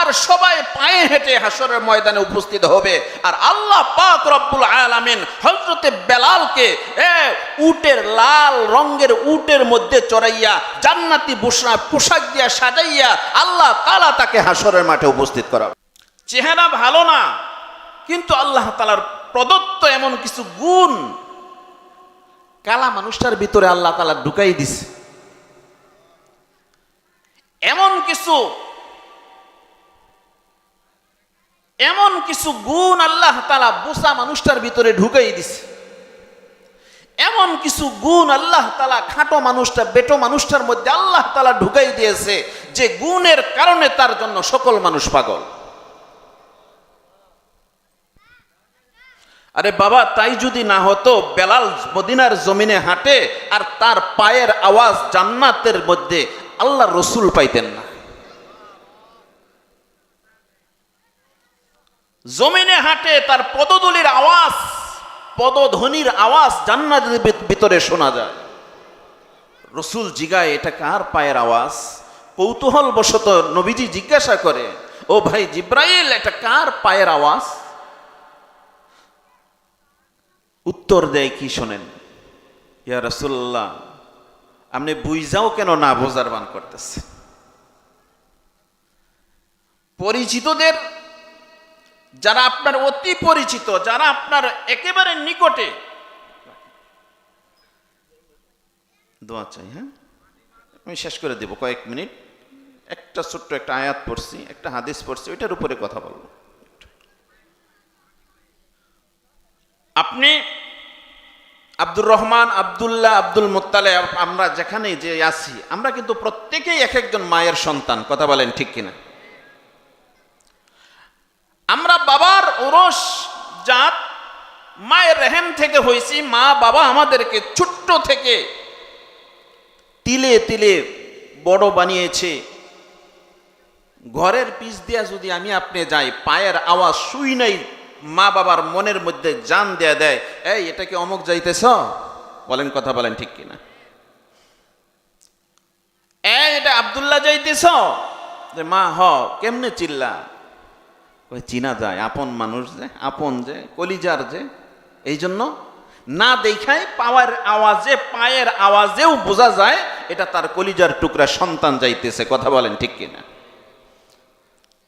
আর সবাই পায়ে হেঁটে হাসরের ময়দানে উপস্থিত হবে। আর আল্লাহ পাক রব্বুল আলামিন হজরতে বেলালকে উটের লাল রঙের উটের মধ্যে চড়াইয়া, জান্নাতি বুসরা পোশাক দিয়া সাজাইয়া আল্লাহ তালা তাকে হাসরের মাঠে উপস্থিত করা। চেহারা ভালো না, কিন্তু আল্লাহ তালার প্রদত্ত এমন কিছু গুণ, কালা মানুষটার ভিতরে আল্লাহ তালা ঢুকাই দিছে। এমন কিছু এমন কিছু গুণ আল্লাহ তালা বুসা মানুষটার ভিতরে ঢুকাই দিছে। এমন কিছু গুণ আল্লাহ তালা খাটো মানুষটা, বেটো মানুষটার মধ্যে আল্লাহ তালা ঢুকাই দিয়েছে যে গুণের কারণে তার জন্য সকল মানুষ পাগল। আরে বাবা, তাই যদি না হতো, বেলাল মদিনার জমিনে হাঁটে আর তার পায়ের আওয়াজ জান্নাতের মধ্যে আল্লাহ রসুল পাইতেন না। জমিনে হাঁটে তার পদদলির আওয়াজ, পদধ্বনির আওয়াজ জান্নাতের ভিতরে শোনা যায়। রসুল জিগায়, এটা কার পায়ের আওয়াজ? কৌতূহল বশত নবীজি জিজ্ঞাসা করে, ও ভাই জিব্রাইল, এটা কার পায়ের আওয়াজ? উত্তর দেয়, কি শোনেন? ইয়া রসুল্লাহ আপনি বুঝাও কেন না বোঝার বান করতেছে পরিচিতদের যারা আপনার অতি পরিচিত, যারা আপনার একেবারে নিকটে। দোয়া চাই হ্যাঁ? আমি শেষ করে দেব কয়েক মিনিট। একটা ছোট্ট একটা আয়াত পড়ছি, একটা হাদিস পড়ছি, ওইটার উপরে কথা বলব। আপনি আব্দুর রহমান, আব্দুল্লাহ, আব্দুল মোত্তালে, আমরা যেখানে যে আছি, আমরা কিন্তু প্রত্যেকেই এক একজন মায়ের সন্তান, কথা বলেন ঠিক কিনা? আমরা বাবার ওরস জাত, মায়ের রেহেম থেকে হয়েছি, মা বাবা আমাদেরকে ছোট্ট থেকে তিলে তিলে বড় বানিয়েছে। ঘরের পিছ দিয়া যদি আমি আপনি যাই, পায়ের আওয়াজ শুই নাই, মা বাবার মনের মধ্যে জান দেয়া দেয়, এই, এটা কি অমুক যাইতেছ? বলেন কথা বলেন ঠিক কিনা। এই এটা আবদুল্লাহ যাইতেছ? যে, মা, হ, কেমনে চিল্লা? চিনা যায়, আপন মানুষ যে, আপন যে, কলিজার যে। এই জন্য না দেখায় পাওয়ার আওয়াজে, পায়ের আওয়াজেও বোঝা যায় এটা তার কলিজার টুকরা সন্তান যাইতেছে। কথা বলেন ঠিক কিনা?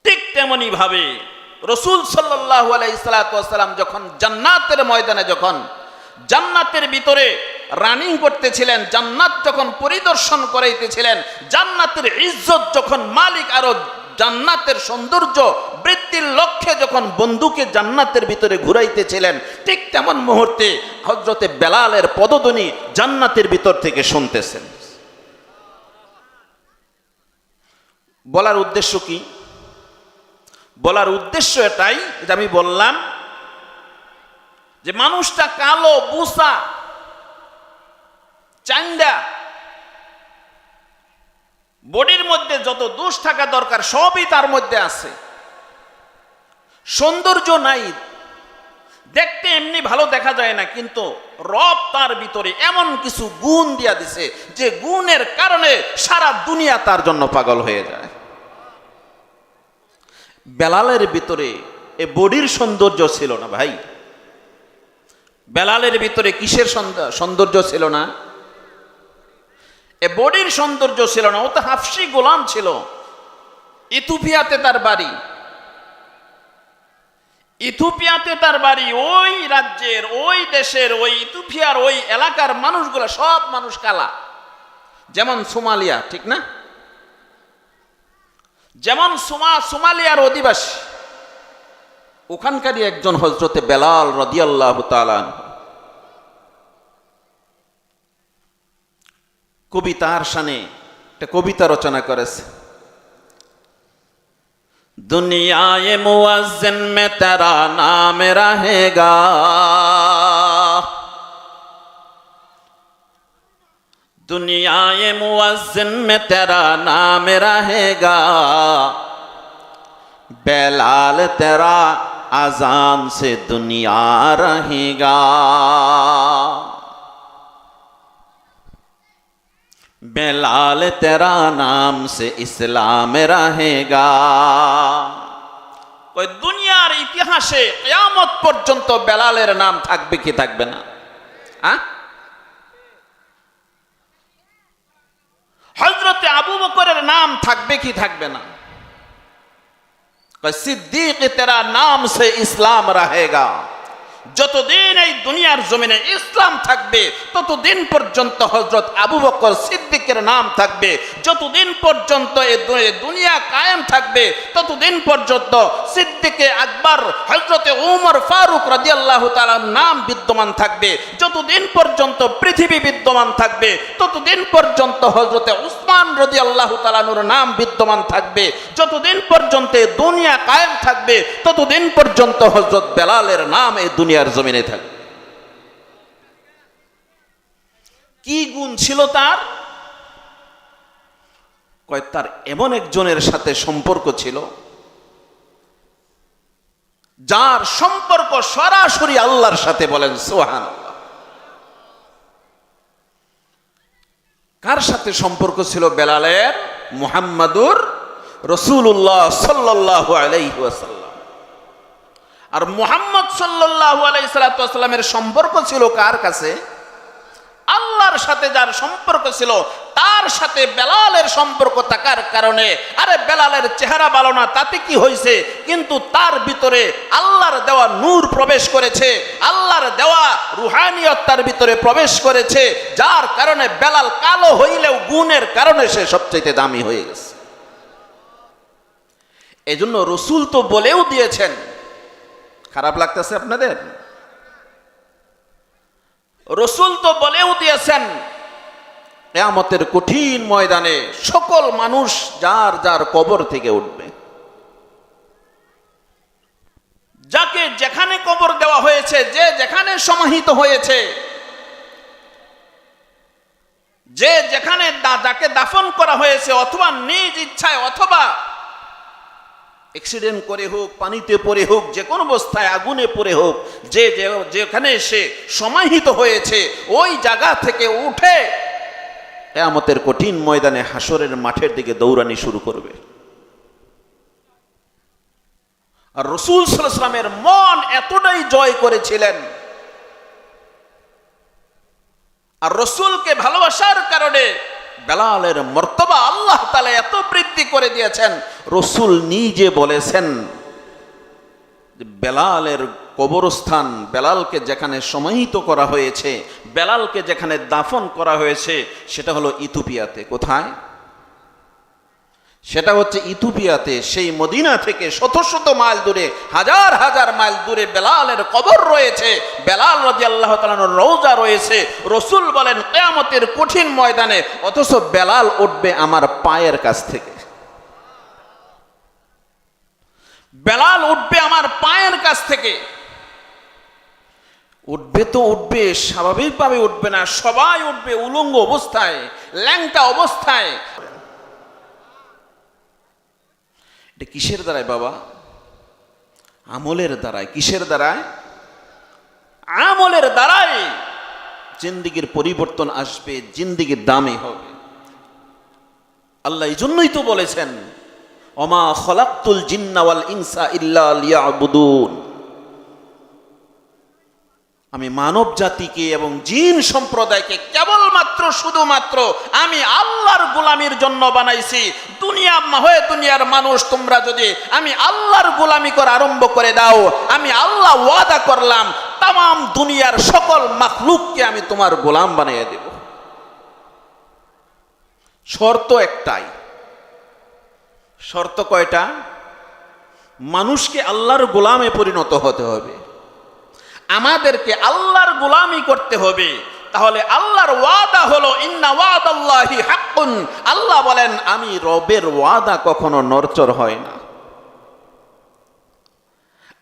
ঠিক তেমনি ভাবে রসুল আলাইসালাম যখন জান্নাতের ময়দানে যখন জান্নাতের ভিতরে রানিং করতেছিলেন, জান্নাত যখন পরিদর্শন করাইতেছিলেন, জান্নাতের ইজ্জত যখন মালিক আরও জান্নাতের সৌন্দর্য বৃদ্ধির লক্ষ্যে যখন বন্ধুকে জান্নাতের ভিতরে ঘুরাইতেছিলেন, ঠিক তেমন মুহূর্তে হজরতে বেলালের পদধ্বনি জান্নাতের ভিতর থেকে শুনতেছেন। বলার উদ্দেশ্য কি? বলার উদ্দেশ্য এটাই যে আমি বললাম যে মানুষটা কালো, বুসা, চাঙ্গা বডির মধ্যে যত দোষ থাকা দরকার, সবই তার মধ্যে আছে। সৌন্দর্য নাই। দেখতে এমনি ভালো দেখা যায় না, কিন্তু রব তার ভিতরে এমন কিছু গুণ দিয়া দিছে, যে গুণের কারণে সারা দুনিয়া তার জন্য পাগল হয়ে যায়। বেলালের ভিতরে এ বডির সৌন্দর্য ছিল না ভাই। বেলালের ভিতরে কিসের সৌন্দর্য ছিল না? এ বডির সৌন্দর্য ছিল না, ও তো হাফসি গোলাম ছিল। ইথুপিয়াতে তার বাড়ি। ইথুপিয়াতে তার বাড়ি, ওই রাজ্যের, ওই দেশের, ওই ইথুপিয়ার ওই এলাকার মানুষগুলো সব মানুষ কালা। যেমন সোমালিয়া, ঠিক না? যেমন সোমা, সোমালিয়ার অধিবাসী। ওখানকারই একজন হজরতে বেলাল রদিয়াল্লাহ তালান কবিতার সানে একটা কবিতা রচনা করেছে दुनियाए मुअज्जिन में तेरा नाम रहेगा दुनियाए मुअज्जिन में तेरा नाम रहेगा बेलाल तेरा अजान से दुनिया रहेगा बेलाल तेरा नाम से इस्लाम रहेगा ইতিহাসে কেয়ামত পর্যন্ত বেলালের নাম থাকবে কি থাকবে না হ্যাঁ হজরতে আবু বকরের নাম থাকবে কি থাকবে না কয়, সিদ্দিক তেরা নাম সে ইসলাম রাহেগা যতদিন এই দুনিয়ার জমিনে ইসলাম থাকবে, ততদিন পর্যন্ত হজরত আবু বকর সিদ্দিকের নাম থাকবে। যতদিন পর্যন্ত এই দুনিয়া কায়েম থাকবে, ততদিন পর্যন্ত সিদ্দিকে আকবর হজরতে উমর ফারুক রাদিয়াল্লাহু তাআলার নাম বিদ্যমান থাকবে। যতদিন পর্যন্ত পৃথিবী বিদ্যমান থাকবে, ততদিন পর্যন্ত হজরতে উসমান রাদিয়াল্লাহু তাআলার নাম বিদ্যমান থাকবে। যতদিন পর্যন্ত দুনিয়া কায়েম থাকবে, ততদিন পর্যন্ত হজরত বেলালের নাম এই দুনিয়ার জমিনে থাকবে কি গুণ ছিল তার? কয়, তার এমন একজনের সাথে সম্পর্ক ছিল, যার সম্পর্ক সরাসরি আল্লাহর সাথে বলেন সোহান কার সাথে সম্পর্ক ছিল? বেলালের, মুহাম্মাদুর রসুল্লাহ সাল্লাহ আলাইসাল্লাম আর মুহাম্মদ সাল্লাহ আলাইসাল্লামের সম্পর্ক ছিল কার কাছে? আল্লাহর সাথে যার সম্পর্ক ছিল, তার সাথে বেলালের সম্পর্ক থাকার কারণে। আরে বেলালের চেহারা ভালো না, তাতে কি হয়েছে কিন্তু তার ভিতরে আল্লাহর দেওয়া নূর প্রবেশ করেছে, আল্লাহর দেওয়া রুহানিয়ত তার ভিতরে প্রবেশ করেছে, যার কারণে বেলাল কালো হইলেও গুণের কারণে সে সবচেয়ে দামি হয়ে গেছে। এজন্য রসুল তো বলেও দিয়েছেন খারাপ লাগতেছে আপনাদের? রসুল তো বলেও দিয়েছেন, কেয়ামতের কঠিন ময়দানে সকল মানুষ যার যার কবর থেকে উঠবে। যাকে যেখানে কবর দেওয়া হয়েছে, যে যেখানে সমাহিত হয়েছে, যে যেখানে যাকে দাফন করা হয়েছে, অথবা নিজ ইচ্ছায়, অথবা অ্যাক্সিডেন্ট করে হোক, পানিতে পড়ে হোক, যে কোনো অবস্থায় আগুনে পড়ে হোক, যে যেখানে সে সমাহিত হয়েছে, ওই জায়গা থেকে উঠে কেয়ামতের কঠিন ময়দানে হাসরের মাঠের দিকে দৌড়ানি শুরু করবে। আর রসুল সাল্লামের মন এতটাই জয় করেছিলেন। আর রসুলকে ভালোবাসার কারণে বেলালের মর্তবা আল্লাহ তালা এত বৃদ্ধি করে দিয়েছেন, রসুল নিজে বলেছেন বেলালের কবরস্থান বেলালকে যেখানে সমাহিত করা হয়েছে, বেলালকে যেখানে দাফন করা হয়েছে, সেটা হলো ইথুপিয়াতে কোথায়? সেটা হচ্ছে ইথুপিয়াতে সেই মদিনা থেকে শত শত মাইল দূরে, হাজার হাজার মাইল দূরে বেলালের কবর রয়েছে। বেলাল রদি আল্লাহ তালানোর রৌজা রয়েছে। রসুল বলেন, কেয়ামতের কঠিন ময়দানে, অথচ বেলাল উঠবে আমার পায়ের কাছ থেকে। বেলাল উঠবে আমার পায়ের কাছ থেকে। উঠবে তো উঠবে, স্বাভাবিকভাবে উঠবে না। সবাই উঠবে উলঙ্গ অবস্থায়, ল্যাংটা অবস্থায়। এটা কিসের দ্বারায়, বাবা? আমলের দ্বারায়। কিসের দ্বারায়? আমলের দ্বারায়। জিন্দিগির পরিবর্তন আসবে, জিন্দিগির দামে হবে। আল্লাহ এই জন্যই তো বলেছেন অমা খলাক্তুল জিন্নাওয়াল ইনসা ইল্লা লিয়াবুদুন। আমি মানব জাতিকে এবং জিন সম্প্রদায়কে কেবলমাত্র, শুধুমাত্র আমি আল্লাহর গোলামির জন্য বানাইছি। দুনিয়া হয়ে দুনিয়ার মানুষ, তোমরা যদি আমি আল্লাহর গোলামি করা আরম্ভ করে দাও, আমি আল্লাহ ওয়াদা করলাম তাম দুনিয়ার সকল মাখলুককে আমি তোমার গোলাম বানিয়ে দেব। শর্ত একটাই। শর্ত কয়টা? মানুষকে আল্লাহর গোলামে পরিণত হতে হবে। আমাদেরকে আল্লাহর গোলামি করতে হবে। তাহলে আল্লাহর ওয়াদা হলো, ইন্না ওয়াদাল্লাহি হাক্কুন। আল্লাহ বলেন, আমি রবের ওয়াদা কখনো নরচর হয় না।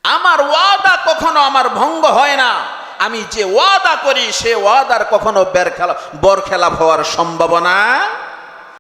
আমার ওয়াদা কখনো আমার ভঙ্গ হয় না। আমি যে ওয়াদা করি, সে ওয়াদার কখনো বের খেলা বর খেলাপ হওয়ার সম্ভাবনা